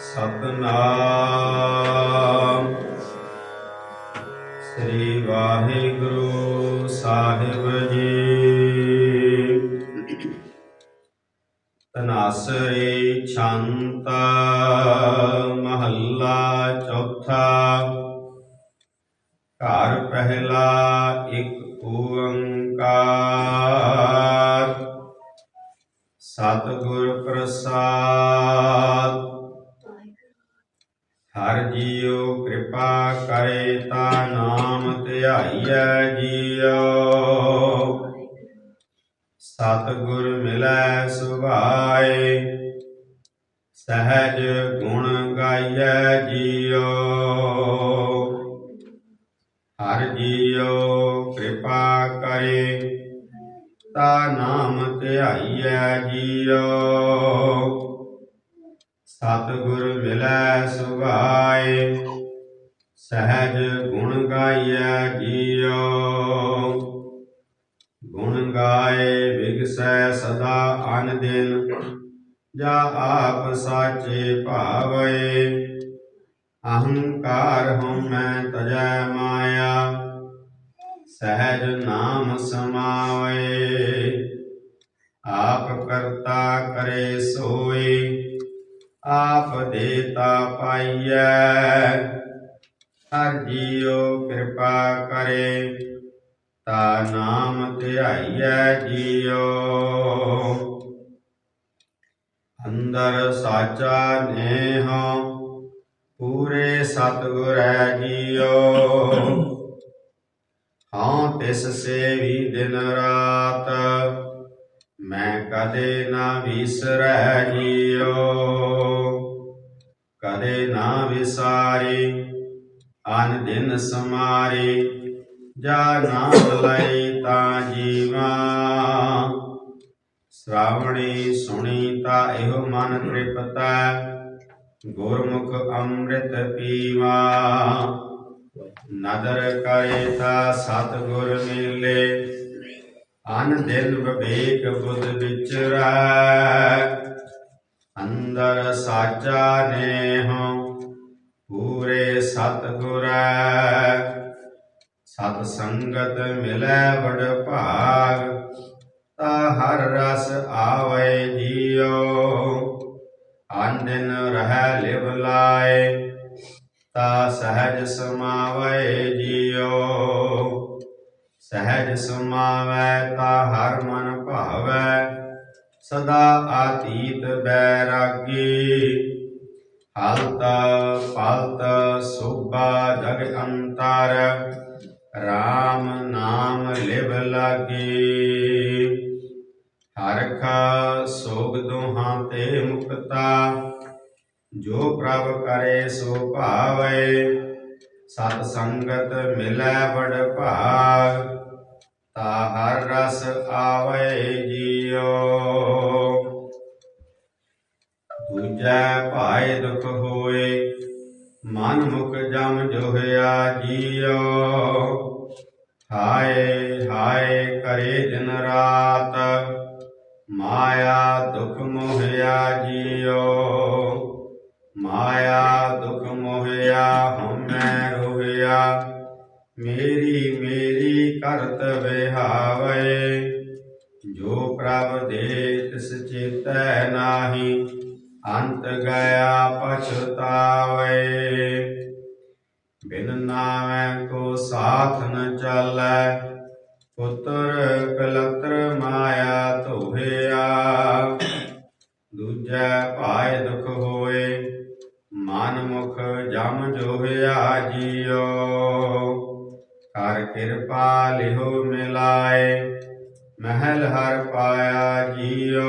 ਸਤਨਾਮ। ਸ੍ਰੀ ਵਾਹਿਗੁਰੂ ਸਾਹਿਬ ਜੀ। ਤਨਾਸਰੀ ਛੰਤ ਮਹੱਲਾ ਚੌਥਾ। ਘਰ ਪਹਿਲਾ ਇੱਕ ਓੰਕਾਰ। ਸਤਿਗੁਰ ਪ੍ਰਸਾਦ ਹਰ ਜੀਉ ਕਿਰਪਾ ਕਰੇ ਤਾ ਨਾਮ ਧਿਆਈਐ ਜੀਉ। ਸਤਿਗੁਰ ਮਿਲੈ ਸੁਭਾਏ, ਸਹਿਜ ਗੁਣ ਗਾਈਐ ਜੀਉ। ਹਰ ਜੀਉ ਕਿਰਪਾ ਕਰੇ ਤਾ ਨਾਮ ਧਿਆਈਐ ਜੀਉ। ਸਤਿਗੁਰ ਮਿਲੈ ਸੁਭਾਏ ਸਹਿਜ ਗੁਣ ਗਾਈਐ ਜੀਉ। ਗੁਣ ਗਾਏ ਵਿਗਸੈ ਸਦਾ ਅਨ ਦਿਨ ਜਾ ਆਪ ਸਾਚੇ ਭਾਵੇ ਅਹੰਕਾਰ ਹਉਮੈ ਤਜੈ ਮਾਇਆ, ਸਹਿਜ ਨਾਮ ਸਮਾਵੇ। ਆਪ ਕਰਤਾ ਕਰੇ ਸੋਈ ਆਪ ਦੇਤਾ ਪਾਈਐ। ਹਰ ਜੀਉ ਕਿਰਪਾ ਕਰੇ, ਤਾ ਨਾਮ ਧਿਆਈਐ ਜੀਓ ਅੰਦਰ ਸਾਚਾ ਨੇਹ, ਪੂਰੇ ਸਤਿਗੁਰੈ ਜੀਓ ਹਾਂ ਤਿਸ ਸੇਵੀ ਦਿਨ ਰਾਤ ਕਦੇ ਨਾ ਵਿਸਰੈ ਜੀਉ ਕਦੇ ਨਾ ਵਿਸਾਰੀ, ਅਨ ਦਿਨ ਸਮਾਰੀ, ਜਾ ਨਾਮ ਲਈ ਤਾਂ ਜੀਵਾ। ਸ਼ਰਾਵਣੀ ਸੁਣੀ ਤਾ ਇਹੋ ਮਨ ਤ੍ਰਿਪਤਾ, ਗੁਰਮੁਖ ਅੰਮ੍ਰਿਤ ਪੀਵਾ। ਨਦਰ ਕਰੇ ਤਾ ਸਤਿਗੁਰ ਮਿਲੇ। ਅਨ ਦਿਨ ਵਿਵੇਕ ਬੁੱਧ ਵਿਚਰੈ, ਅੰਦਰ ਸਾਚਾ ਨੇਹ, ਪੂਰੇ ਸਤਿਗੁਰੈ। ਸਤ ਸੰਗਤ ਮਿਲੈ ਵਡ ਭਾਗ, ਤਾ ਹਰ ਰਸ ਆਵੇ ਜੀਉ। ਅਨ ਦਿਨ ਰਹਿ ਲਿਵ ਲਾਏ, ਤਾ ਸਹਿਜ ਸਮਾਵੇ ਜੀਉ। ਸਹਿਜ ਸਮਾਵੈ ਤਾ ਹਰ ਮਨ ਭਾਵੈ, ਸਦਾ ਆਤੀਤ ਬੈਰਾਗੀ। ਹਲਤ ਪਲਤ ਸੁਭਾ ਜਗ ਅੰਤਰ RAM ਨਾਮ ਲਿਵ ਲਾਗੀ। ਹਰਖਾ ਸੋਗ ਦੋਹਾਂ ਤੇ ਮੁਕਤਾ, ਜੋ ਪ੍ਰਭ ਕਰੇ ਸੋ ਭਾਵੇ। ਸਤ ਸੰਗਤ ਮਿਲੈ ਬੜ ਭਾਗ, ਤਾ ਹਰ ਰਸ ਆਵੇ ਜੀਉ। ਦੂਜੈ ਭਾਏ ਦੁਖ ਹੋਏ, ਮਨ ਮੁਖ ਜਮ ਜੋਹਿਆ ਜੀਓ ਹਾਏ ਹਾਏ ਕਰੇ ਦਿਨ ਰਾਤ, ਮਾਇਆ ਦੁਖ ਮੋਹਿਆ ਜੀਓ ਮਾਇਆ ਦੁਖ ਮੋਹਿਆ ਹਉਮੈ ਰੋਹਿਆ ਮੇਰੀ ਮੇਰੀ ਕਰਤ ਵਿਹਾਵੇ ਜੋ ਪ੍ਰਭ ਦੇ ਤਿਸ ਚੇਤੈ ਨਾਹੀ, ਅੰਤ ਗਿਆ ਪਛਤਾਵੇ। ਬਿਨ ਨਾਮੈ ਕੋ ਸਾਥ ਨ ਚਾਲੈ, ਪੁੱਤਰ ਕਲਤਰ ਮਾਇਆ ਧੋਹਿਆ ਮਿਲਾਏ, ਮਹਿਲ ਹਰ ਪਾਇਆ ਜੀਉ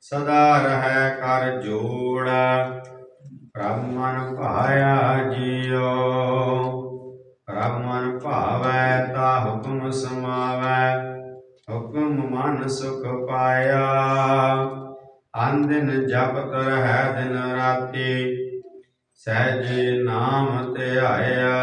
ਸਦਾ ਰਹੈ ਕਰ ਜੋੜ ਪ੍ਰਭ ਪਾਇਆ ਭਾਇਆ ਜੀਉ ਪ੍ਰਭ ਭਾਵੈ ਤਾ ਹੁਕਮ ਸਮਾਵੈ, ਹੁਕਮ ਮਨ ਸੁਖ ਪਾਇਆ। ਅੰਦਿਨ ਜਪਤ ਰਹਿ ਦਿਨ ਰਾਤੀ, ਸਹਿਜ ਨਾਮ ਧਿਆਇਆ।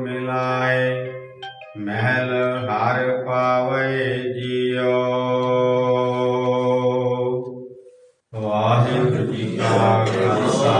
ਮਹਿਲ ਹਰ ਪਾਵੇ ਜਿਉ ਵਾਹਿਗੁਰੂ ਜੀ ਕਾ ਖਾਲਸਾ।